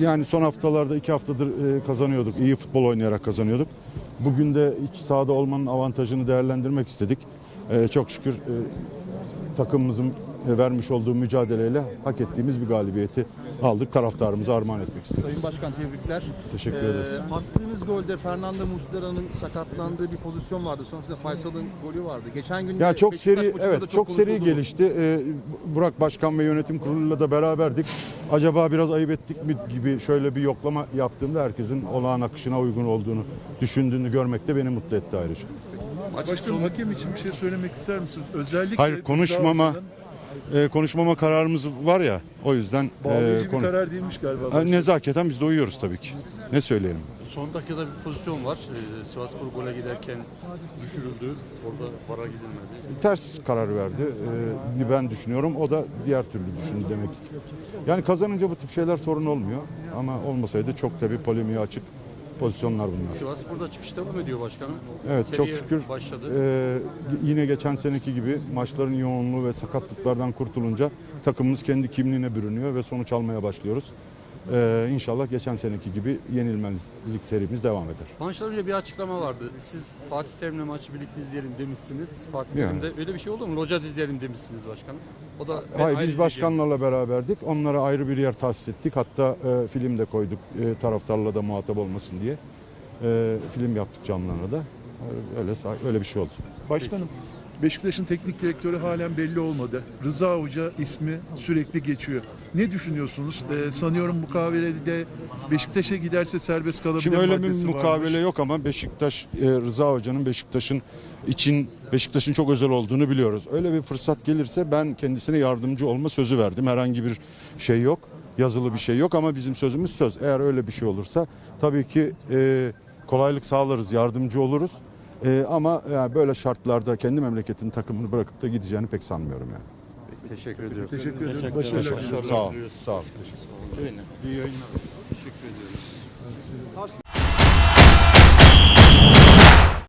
yani son haftalarda iki haftadır e, kazanıyorduk. İyi futbol oynayarak kazanıyorduk. Bugün de iç sahada olmanın avantajını değerlendirmek istedik. E, çok şükür e, takımımızın e, vermiş olduğu mücadeleyle hak ettiğimiz bir galibiyeti aldık. Taraftarımıza armağan etmek istedik. Sayın Başkan tebrikler. Teşekkür Ee, ederiz. attığınız golde Fernando Muslera'nın sakatlandığı bir pozisyon vardı. Sonrasında Faysal'ın golü vardı. Geçen gün Ya çok Beşiktaş seri evet çok, seri konuşuldu bu. gelişti. Ee, Burak Başkan ve yönetim kuruluyla da beraberdik. Acaba biraz ayıp ettik mi gibi şöyle bir yoklama yaptığımda herkesin olağan akışına uygun olduğunu düşündüğünü görmek de beni mutlu etti ayrıca. Başkanım hakem için bir şey söylemek ister misiniz? Özellikle Hayır, konuşmama- Ee, konuşmama kararımız var ya o yüzden Bağlayıcı e, bir konu- karar değilmiş galiba. Ha, başkanım. nezaketen biz de uyuyoruz tabii ki. Ne söyleyelim? Son dakikada bir pozisyon var. Ee, Sivasspor gole giderken düşürüldü. Orada vara gidilmedi. Ters karar verdi. Ee, ben düşünüyorum. O da diğer türlü düşündü demek. Yani kazanınca bu tip şeyler sorun olmuyor. Ama olmasaydı çok tabii polemiğe açık pozisyonlar bunlar. Sivasspor'da çıkış devam ediyor başkanım. Evet çok Seriye şükür başladı. e, yine geçen seneki gibi maçların yoğunluğu ve sakatlıklardan kurtulunca takımımız kendi kimliğine bürünüyor ve sonuç almaya başlıyoruz. E, inşallah geçen seneki gibi yenilmezlik serimiz devam eder. Maçtan önce bir açıklama vardı. Siz Fatih Terim'le maçı birlikte izleyelim demişsiniz. Fatih Yani. Terim'de öyle bir şey oldu mu? Loca izleyelim demişsiniz başkanım. O da ben Hayır biz izleyeceğim. başkanlarla beraberdik. Onlara ayrı bir yer tahsis ettik. Hatta e, film de koyduk e, taraftarla da muhatap olmasın diye. E, film yaptık camlarına da. Öyle öyle bir şey oldu. Başkanım Beşiktaş'ın teknik direktörü halen belli olmadı. Rıza Hoca ismi sürekli geçiyor. Ne düşünüyorsunuz? Ee, sanıyorum mukavelede Beşiktaş'a giderse serbest kalabilir Şimdi öyle bir mukavele varmış. yok ama Beşiktaş e, Rıza Hoca'nın Beşiktaş'ın için Beşiktaş'ın çok özel olduğunu biliyoruz. Öyle bir fırsat gelirse ben kendisine yardımcı olma sözü verdim. Herhangi bir şey yok. Yazılı bir şey yok ama bizim sözümüz söz. Eğer öyle bir şey olursa tabii ki e, kolaylık sağlarız, yardımcı oluruz. E, ama yani böyle şartlarda kendi memleketin takımını bırakıp da gideceğini pek sanmıyorum yani. Teşekkür ediyoruz. Teşekkür ederim. Teşekkür Başarılar ederim. diliyorum. Sağ ol. Sağ ol. Teşekkür ediyoruz.